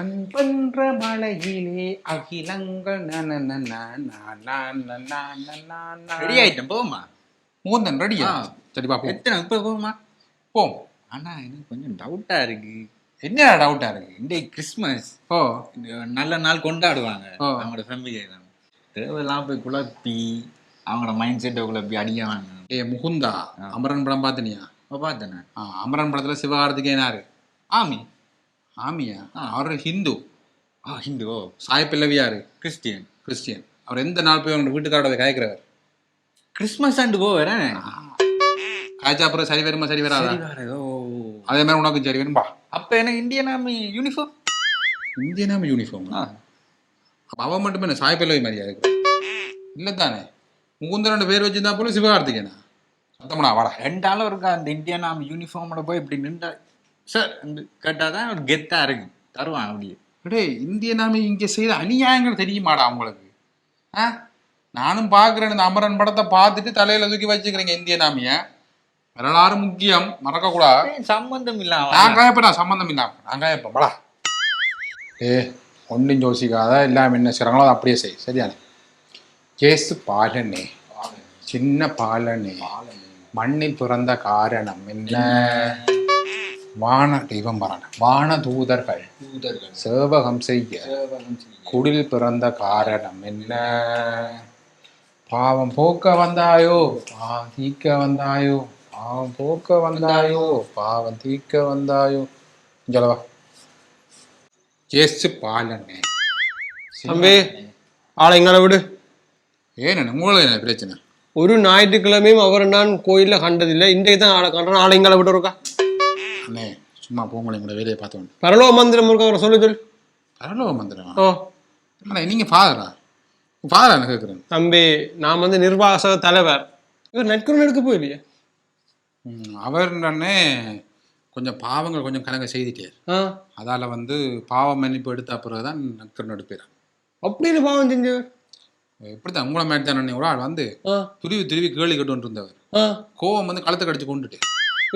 அன்பென்ற மலையிலே அகிலங்கள். ரெடி ஆயிட்டேன் போமா முகுந்தன் ரெடியா. சரி பா போ எத்தனை இப்ப போமா போம் ஆனா எனக்கு கொஞ்சம் டவுட்டா இருக்கு என்ன டவுட்டா இருக்கு இன்றைக்கு கிறிஸ்மஸ் ஓ நல்ல நாள் கொண்டாடுவாங்க. அவங்களோட ஃபேமிலி தேவையெல்லாம் போய் குழப்பி அவங்களோட மைண்ட் செட்டை குழப்பி அடியாவாங்க ஏ முகுந்தா அமரன் படம் பார்த்தினியா பார்த்தேனே அமரன் படத்துல சிவகார்த்திகேயனாரு ஆமி ஆமியா? அவர் ஹிந்து. ஆ ஹிந்து. ஓ சாய் கிறிஸ்டியன். கிறிஸ்டியன். அவர் எந்த நாள் போய் அவங்க வீட்டுக்காரோட காய்க்கிறவர்? கிறிஸ்மஸ் ஆண்டு போ வரேன் காய்ச்சா அப்புறம் சரி வருமா சரி வராதா? அதே மாதிரி உனக்கும் சரி வரும்பா அப்ப எனக்கு இந்தியன் ஆர்மி யூனிஃபார்ம் இந்தியனாம யூனிஃபார்ம் அப்ப அவன் மட்டுமே என்ன சாய் மாதிரியா இருக்கு? இல்ல தானே முகுந்தனோட பேர் வச்சிருந்தா போல சிவகார்த்திகேயனா? சத்தமனா வாடா. ரெண்டு ஆளும் இருக்கா அந்த இந்தியன் ஆர்மி யூனிஃபார்மோட போய் இப்படி நின்றா சார் கேட்டாதான் ஒரு கெத்தா இருக்கு. தருவான் அப்படியே. டேய் இந்திய நாம இங்க செய்த அநியாயங்கள் தெரியுமாடா உங்களுக்கு? ஆ? நானும் பார்க்குறேன் இந்த அமரன் படத்தை பார்த்துட்டு தலையில தூக்கி வச்சுக்கிறீங்க இந்திய நாமிய. வரலாறு முக்கியம் மறக்கக்கூடாது ஏன் சம்பந்தம் இல்லாம நான் காயப்ப நான் சம்மந்தம் இல்லாம. நான் படா ஏ ஒன்றும் யோசிக்காத. எல்லாம் என்ன செய்கிறாங்களோ அதை அப்படியே செய். சரியானே கேசு பாலனே. சின்ன பாலனே. மண்ணில் பிறந்த காரணம் என்ன? வான தெய்வம் வரான. வான தூதர்கள். தூதர்கள். சேவகம் செய்ய. குடில் பிறந்த காரணம் என்ன? பாவம் போக்க வந்தாயோ? பாவம் தீக்க வந்தாயோ? பாவம் போக்க வந்தாயோ? பாவம் தீக்க வந்தாயோ? சொல்லவா ஏசு பாலனே. தம்பி ஆளை எங்களை விடு. ஏன்னு உங்களுக்கு என்ன பிரச்சனை? ஒரு ஞாயிற்றுக்கிழமையும் அவரை நான் கோயிலில் கண்டதில்லை. இன்றைக்கு தான் ஆளை கண்டேன். ஆளை எங்களை விட்டு இருக்கா அண்ணே சும்மா போங்களே உங்களோட வேலையை பார்த்தோம் பரலோக மந்திரம் இருக்க அவரை சொல்லி பரலோக மந்திரம்? ஓ அண்ணே நீங்கள் ஃபாதரா? ஃபாதரா என்ன கேட்குறேன் தம்பி நான் வந்து நிர்வாக தலைவர். இவர் நெற்கருணை எடுக்க போயிலையே அவர் அண்ணே கொஞ்சம் பாவங்கள் கொஞ்சம் கணக்க செய்துட்டார். அதால வந்து பாவ மன்னிப்பு எடுத்த பிறகு தான் நக்கர் எடுப்பார் அப்படின்னு பாவம் செஞ்சவர்? இப்படித்தான் உங்களை மாதிரி தான் ஒரு ஆள் வந்து துருவி துருவி கேள்வி கேட்டு இருந்தவர். கோவம் வந்து கழுத்தை கடிச்சு கொண்டுட்டு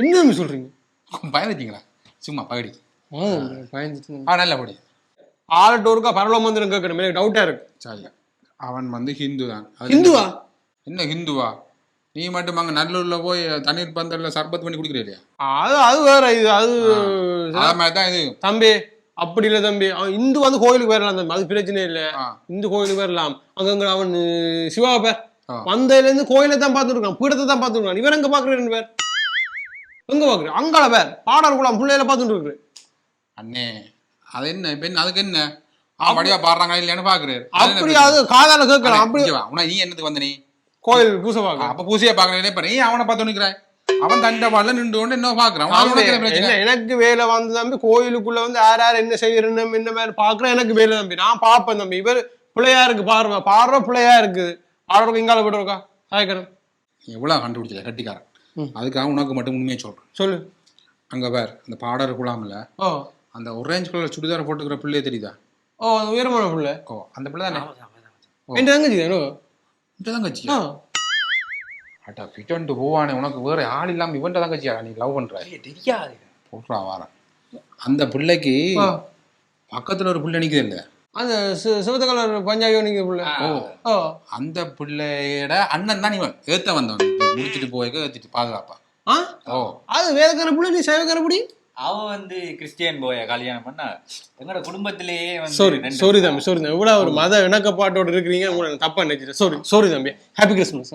என்ன சொல்றீங்க? பயந்துட்டீங்களா? சும்மா பகடி. பயந்துட்டு ஆ நல்ல படி ஆள்கிட்ட ஒருக்கா பரலோக மந்திரம் கேட்கணும். எனக்கு டவுட்டா இருக்கு. சரி. அவன் வந்து ஹிந்து தான். அது இந்துவா என்ன ஹிந்துவா? நீ மட்டும் அங்க நல்லூர்ல போய் தண்ணீர் பந்தல்ல சர்பத் பண்ணி குடிக்கிற அது அது வேற இது அது மாதிரி தான் இது. தம்பி அப்படி இல்லை தம்பி. அவன் இந்து வந்து கோயிலுக்கு வரலாம் தம்பி. அது பிரச்சனை இல்லை. இந்து கோயிலுக்கு வரலாம் அங்கங்க அவன் அஹ், சிவா பேர் ஆ. வந்ததுல இருந்து கோயிலை தான் பார்த்துட்டு இருக்கான் பீடத்தை தான் இவர் எங்க பாக்குற ரெண்டு பேர் எங்க பாக்குற? அங்கால பேர். பாடர் குளம் பிள்ளையில பார்த்துட்டு இருக்கு அண்ணே அது என்ன? இப்ப என்ன? அதுக்கு என்ன? வடிவா பாடுறாங்க இல்லையான்னு பாக்குறாரு. அப்படி அது காதால கேட்கலாம். அப்படி உன நீ என்னத்துக்கு வந்த நீ? கோயில் பூசை ஆ, பார்க்க. அப்ப பூசையை பாக்குறேன் இப்ப நீ அவனை பார்த்து நிக்கிறாய் அவன் தண்டை நின்று கொண்டு என்ன பாக்குறான் எனக்கு வேலை வந்து தம்பி கோயிலுக்குள்ள வந்து யார் யார் என்ன செய்யறன்னு என்ன மாதிரி பாக்குறேன் எனக்கு வேலை தம்பி. நான் பார்ப்பேன் தம்பி. இவர் பிள்ளையா இருக்கு பாருங்க. பாடுற பிள்ளையா இருக்குது. பாடுறதுக்கு இங்கால போட்டு இருக்கா? சாய்க்கிறேன் எவ்வளவு கண்டுபிடிச்சல கட்டிக்காரன். அதுக்காக உனக்கு மட்டும் உண்மையை சொல்றேன். சொல்லு. அங்க பார் அந்த பாடர் குழாம்ல ஓ. அந்த ஒரேஞ்ச் கலர் சுடிதார் போட்டுக்கிற பிள்ளைய தெரியுதா? ஓ அந்த உயரமான பிள்ளை. ஓ அந்த பிள்ளை தானே? என் தங்கச்சி தானோ இந்த தங்கச்சி அட்டா பிட்டன்ட்டு போவானே உனக்கு வேற ஆள் இல்லாம இவன்ட்ட தங்கச்சியா? நீ லவ் பண்ற. தெரியாது. போட்டுறா வாரேன் அந்த பிள்ளைக்கு. பக்கத்துல ஒரு பிள்ளை நிக்குது இல்ல அந்த சி- சிவத்த கலர் பஞ்சாபி நிக்கிற பிள்ளை. ஓ. ஓ. அந்த பிள்ளையோட அண்ணன் தான் இவன். ஏத்த வந்தவன். முடிச்சிட்டு போய்க்க ஏத்திட்டு பாதுகாப்பா. ஆ? ஓ. அது வேதக்கார பிள்ளை நீ சேவக்கார பிடி? அவன் வந்து கிறிஸ்டியன் போய கல்யாணம் பண்ணா. எங்களோட குடும்பத்திலேயே வந்து சாரி சாரி தம்பி சாரி தம்பி. இவ்வளவு ஒரு மத இணக்கப்பாட்டோட இருக்கிறீங்க உங்களை நான் தப்பா நினைச்சிட்டேன். சாரி சாரி தம்பி. Happy Christmas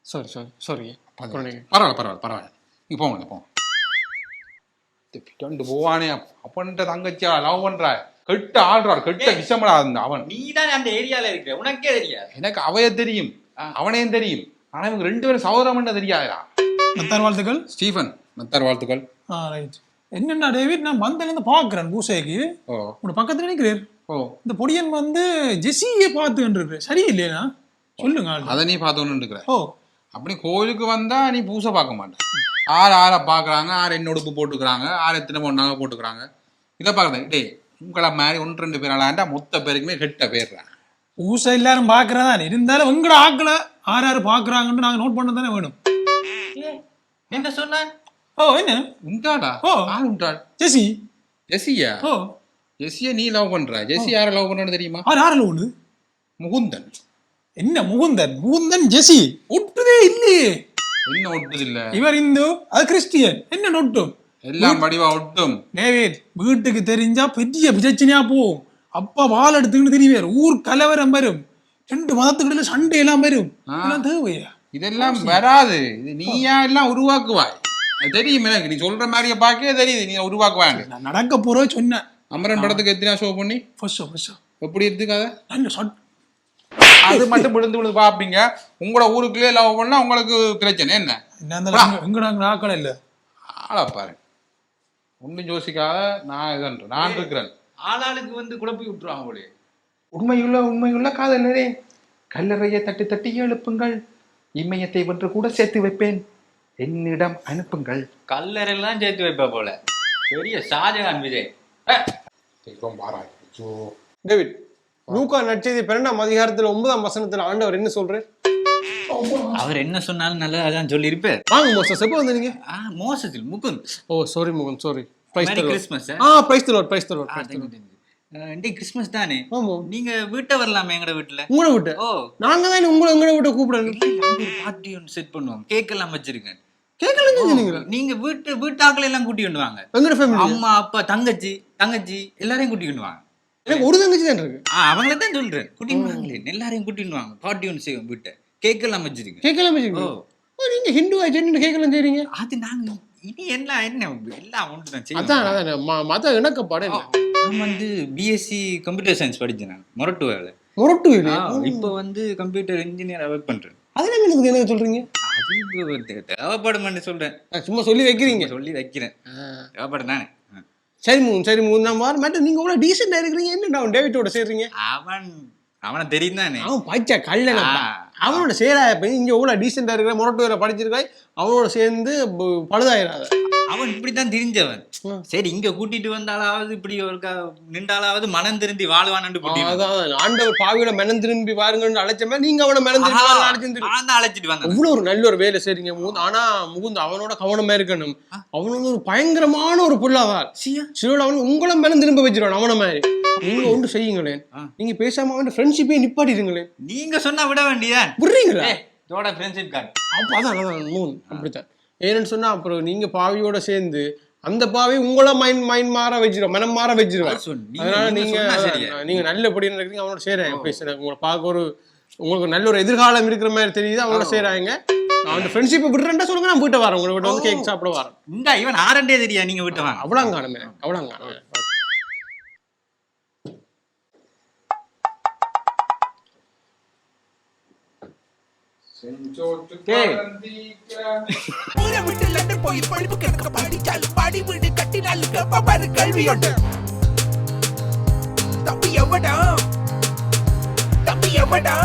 sorry sorry sorry பரவாயில்ல பரவாயில்ல பரவாயில்ல. நீ போங்க போங்க. பிட்டன்ட்டு போவானே. அப்பன்ட்ட தங்கச்சியா லவ் பண்றா. கெட்ட ஆடுறார் கெட்ட விஷமடா அவன். நீ தான் அந்த ஏரியால இருக்கிற. உனக்கே தெரியாது. எனக்கு அவைய தெரியும். அவனையும் தெரியும். ஆனா இவங்க ரெண்டு பேரும் சௌரமண்ட தெரியாதா மத்தார் வாழ்த்துக்கள். ஸ்டீஃபன் மத்தார் வாழ்த்துக்கள். ஆ ரைட் என்னென்ன டேவிட் நான் வந்தேன்னு பார்க்குறேன் பூசைக்கு. ஓ. உங்களோட பக்கத்துல நிற்கிறேன் ஓ. இந்த பொடியன் வந்து ஜெஸியை பார்த்துன்றது சரி இல்லையா சொல்லுங்க. அதை நீ பார்த்தோன்னு இருக்கிற ஓ. அப்படி கோயிலுக்கு வந்தா நீ பூசை பார்க்க மாட்டேன் ஆறு ஆறை பார்க்குறாங்க ஆறு என்ன உடுப்பு போட்டுக்கிறாங்க ஆறு எத்தனை பொண்ணு நகை போட்டுக்கிறாங்க. இதை பார்க்குறேன் டேய் உங்களை மாதிரி ஒன்று ரெண்டு பேர் ஆளாண்டா மொத்த பேருக்குமே கெட்ட பேர்றான் பூசை எல்லாரும் பார்க்கறதா? இருந்தாலும் உங்களோட ஆக்களை ஆறு யார் பார்க்குறாங்கன்னு நாங்கள் நோட் பண்ண தானே வேணும். என்ன சொன்ன? ஓ என்ன? உண்டாடா? ஓ. ஆள் உண்டாள் ஜெஸி ஜெசியா ஓ. ஜெஸ்ஸியை நீ லவ் பண்ற. ஜெஸ்ஸி யாரை லவ் பண்றன்னு தெரியுமா? அவர் யாரில் ஒண்ணு? முகுந்தன். என்ன முகுந்தன்? முகுந்தன் ஜெசி ஒட்டுதே இல்லையே. என்ன ஒட்டுது இல்ல? இவர் இந்து அது கிறிஸ்டியன். என்ன நொட்டும்? எல்லாம் படிவா ஒட்டும். டேவிட் வீட்டுக்கு தெரிஞ்சா பெரிய பிரச்சனையா போகும். அப்பா வாள் எடுத்துக்கிட்டு தெரிவார். ஊர் கலவரம் வரும். ரெண்டு மதத்துக்கிட்ட சண்டை எல்லாம் வரும். இதெல்லாம் தேவையா? இதெல்லாம் வராது. இது நீயா எல்லாம் உருவாக்குவாய். தெரியும் எனக்கு. நீ சொல்ற மாதிரியே பார்க்கவே தெரியுது. நீ உருவாக்குவாங்க நான் நடக்க போறோ சொன்னேன். அமரன் படத்துக்கு எத்தனை ஷோ பண்ணி? ஃபர்ஸ்ட் ஃபர்ஸ்ட் எப்படி இருந்துக்காத நல்ல அது மட்டும் விழுந்து விழுந்து பாப்பீங்க. உங்களோட ஊருக்குள்ளே லவ் பண்ணா உங்களுக்கு பிரச்சனை. என்ன? எங்க நாங்க ஆக்கள் இல்ல? ஆளா பாரு. ஒன்றும் யோசிக்காத. நான் இதன்றேன். நான் இருக்கிறேன். ஆளாளுக்கு வந்து குழப்பி விட்டுருவாங்க போலே உண்மையுள்ள உண்மையுள்ள காதலரே கல்லறையை தட்டி தட்டி எழுப்புங்கள். இமயத்தை வென்று கூட சேர்த்து வைப்பேன். என்னிடம் அனுப்புங்கள். கல்லறையெல்லாம் சேர்த்து வைப்பா போல. பெரிய ஷாஜகான் விஜய். தெய்வம் பாராய் ஐயோ. டேவிட் லூக்கா நற்செய்தி பன்னெண்டாம் அதிகாரத்துல ஒன்பதாம் வசனத்துல ஆண்டவர் என்ன சொல்றாரு? அவர் என்ன சொன்னாலும் நல்லா அதான் சொல்லி இருப்பார் வாங்க மோசஸ் எப்போ வந்து நீங்க ஆ மோசத்தில் முகுந்த். ஓ சாரி முகன் சாரி பிரைஸ் மேரி தலோட் கிறிஸ்மஸ் ஆ பிரைஸ் தலோட் பிரைஸ் தலோட் இன்றைக்கு கிறிஸ்மஸ் தானே? ஆமா. நீங்க வீட்டை வரலாமே எங்கட வீட்டுல? உங்களை விட்டு? ஓ. நாங்க தான் உங்களை எங்களை விட்டு கூப்பிடணும் பார்ட்டி ஒன்று செட் பண்ணுவோம். கேக் எல்லாம் வச்சிருக்கேன். கேட்கலாம் நீங்க? வீட்டு வீட்டாக்களை எல்லாம் கூட்டி கொண்டு வாங்க. எங்கட ஃபேமிலி அம்மா அப்பா தங்கச்சி தங்கச்சி எல்லாரையும் கூட்டி கொண்டு வாங்க. எனக்கு ஒரு தங்கச்சி தான் இருக்கு. அவங்கள தான் சொல்றேன். கூட்டின்னு வாங்களே. எல்லாரையும் கூட்டின்னு வாங்க. பார்ட்டி ஒன்று செய்வோம் வீட்டை. கேக் எல்லாம் வச்சிருக்கேன். கேட்கலாம் ஓ வச்சுக்கோ ஓ, நீங்க ஹிந்து ஆயிட்டு கேட்கலாம் செய்றீங்க? அது நாங்க இனி என்ன எல்லாம் ஒன்று தான் அதான் அதான் ம- மத இணக்கப்பாடு நான் வந்து பிஎஸ்சி கம்ப்யூட்டர் சயின்ஸ் படிச்சேன் நான் முரட்டு இல்லையா இப்போ வந்து கம்ப்யூட்டர் இன்ஜினியர் ஒர்க் பண்றேன். அதெல்லாம் எனக்கு என்ன சொல்றீங்க? அது நான் சும்மா சொல்லி வைக்கிறீங்க. சொல்லி வைக்கிறேன். தேவைப்படும் தானே. சரி மூணு சரி மூணு நான் மாற மாட்டேன். நீங்க இவ்வளவு டீசெண்டா இருக்கிறீங்க. என்ன அவன் டேவிட்டோட சேர்றீங்க? அவன் அவனை தெரியும் தானே அவன் பச்சை கல்லன ஆ. அவனோட சேரா இப்ப இங்க எவ்வளவு டீசெண்டா இருக்கிற முரட்டு வேலை படிச்சிருக்காய் அவனோட சேர்ந்து பழுதாயிராத அவன் இப்படித்தான் தெரிஞ்சவன். சரி இங்க கூட்டிட்டு வந்தாலாவது இப்படி ஒரு நின்றாலாவது மனம் கூட்டிட்டு அதான் ஆண்டவர் பாவியோட மெனம் திரும்பி பாருங்கன்னு அழைச்ச மாதிரி நீங்க அவனை மெனம் திரும்பி அழைச்சிட்டு வந்தான். அவ்வளவு ஒரு நல்ல ஒரு வேலை செய்றீங்க முகுந்த். ஆனா முகுந்த் அவனோட கவனமா இருக்கணும். அவன் வந்து ஒரு பயங்கரமான ஒரு சியா? சிறுவன் அவன் உங்களை மேல திரும்ப வச்சிருவான் அவன மாதிரி. நீங்க ஒன்று செய்யுங்களேன். நீங்க பேசாம அவன் ஃப்ரெண்ட்ஷிப்பே நிப்பாட்டிடுங்களேன். நீங்க சொன்னா விட வேண்டியதான் விடுறீங்களா இதோட ஃப்ரெண்ட்ஷிப் கார்டு அப்ப அதான் அதான் மூணு அப்படித்தான். ஏன்னு சொன்னா அப்புறம் நீங்க பாவியோட சேர்ந்து அந்த பாவி உங்களை மைண்ட் மைண்ட் மாற வச்சிரும் மனம் மாற வச்சிருவான் அதனால நீங்க நீங்க நல்லபடியா இருக்கீங்க அவனோட சேராங்க பேசுறேன் உங்களை பார்க்க ஒரு உங்களுக்கு நல்ல ஒரு எதிர்காலம் இருக்கிற மாதிரி தெரியுது அவனோட சேராங்க. அவன் ஃப்ரெண்ட்ஷிப்பை விடுறேன்டா சொல்லுங்க நான் வீட்டை வரேன் உங்களை விட்டு வந்து கேக் சாப்பிட வரேன். இந்த இவன் ஆரண்டே தெரியா நீங்க விட்டு வாங்க. அவ்வளோ காணுமே அவ்வளோ காணுமே ஊரை விட்டு லண்டன் போய் படிப்பு கிடக்க படிச்சாலும் பாடி வீடு கட்டினாலும் பாரு கல்வியோட்டு தம்பி எவடா தம்பி எவடா